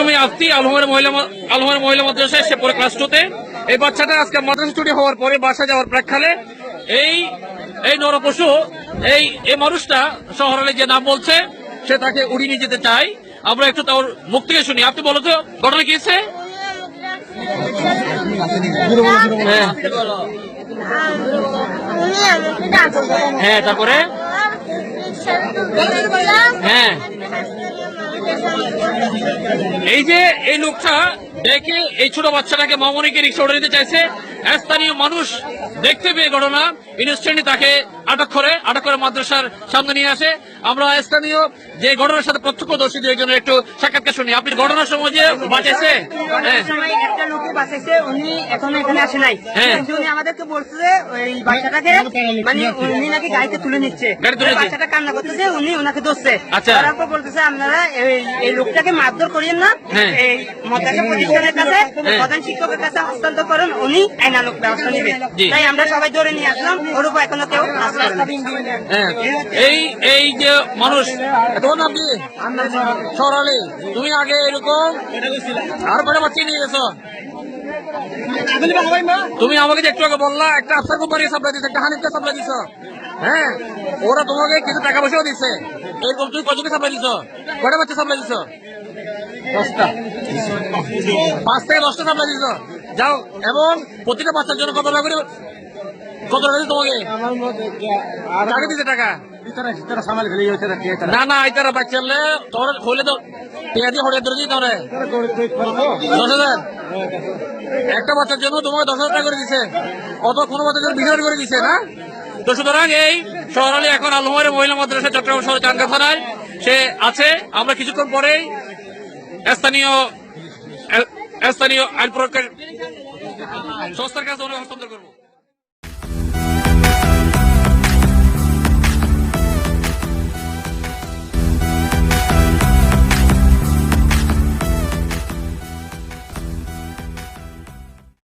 মৌসুমী আফতি আলহমের মহিলা আলহমের মহিলা মাদ্রাসায় সে পরে ক্লাস টুতে এই বাচ্চাটা আজকে মাদ্রাসা ছুটি হওয়ার পরে বাসা যাওয়ার প্রেক্ষালে এই এই নরপশু, এই এই মানুষটা শহরে যে নাম বলছে, সে তাকে উড়িয়ে নিয়ে যেতে চায়। আমরা একটু তার মুখ থেকে শুনি। আপনি বলো তো, ঘটনা কি হয়েছে? হ্যাঁ। হ্যাঁ তারপরে? হ্যাঁ। এই যে এই লোকটা, দেখে এই ছোট বাচ্চাটাকে মামনিকে রিক্সা উঠে দিতে চাইছে। স্থানীয় মানুষ দেখতে পেয়ে ঘটনা। ইনস্ট্যান্টলি তাকে আটক করে আটক করে মাদ্রাসার সামনে নিয়ে আসে। আমরা স্থানীয় যে ঘটনার সাথে প্রত্যক্ষদর্শী দুজনের একটু সাক্ষাৎকার শুনি। আপনি ঘটনার সময় যে বাঁচেছে একটা লোকে বাঁচাইছে উনি এখনও এখানে আসে নাই। উনি আমাদেরকে বলছে যে ওই বাচ্চাটাকে মানে উনি নাকি গাড়িতে তুলে নিচ্ছে। গাড়ি তুলে নিচ্ছে। বাচ্চাটা কান্না করতেছে উনি ওনাকে ধরছে। তারপর বলতেছে আপনারা এই এই লোকটাকে মারধর করিয়েন না। এই মাদ্রাসা প্রতিষ্ঠানের কাছে। প্রধান শিক্ষকের কাছে হস্তান্তর করেন। উনি আইনানুক ব্যবস্থা নেবে। তাই আমরা সবাই ধরে নিয়ে আসলাম। ওর উপর এখনও কেউ এই এই যে মানুষ। নাম কি সরালি, তুমি আগে এরকম আর বাচ্চা নিয়ে গেছো। তুমি আমাকে একটু আগে বললা, একটা আফসার কোম্পানি সাপ্লাই দিচ্ছে একটা হানিফকে সাপ্লাই দিছো। হ্যাঁ ওরা তোমাকে কিছু টাকা পয়সাও দিচ্ছে এরকম তুমি কজনকে সাপ্লাই দিছো? কটা বাচ্চা সাপ্লাই দিছো? দশটা। পাঁচ থেকে দশটা সাপ্লাই দিছো? যাও এবং প্রতিটা বাচ্চার জন্য কত টাকা করে কত টাকা তোমাকে? টাকা দিছে টাকা? না না আইতারা বাচ্চালে তোর হইলে তো পেঁয়াজি তোরে দশ হাজার? একটা বাচ্চার জন্য তোমাকে দশ হাজার টাকা করে দিছে। অত কোনো বাচ্চার জন্য বিশ হাজার করে দিছে না? তো সুতরাং এই শহরালি এখন আলমের মহিলা মাদ্রাসা চট্টগ্রাম শহর চাঙ্গা থানায় সে আছে। আমরা কিছুক্ষণ পরেই স্থানীয় স্থানীয় আইন প্রয়োগকারী সংস্থার কাছে হস্তান্তর করব।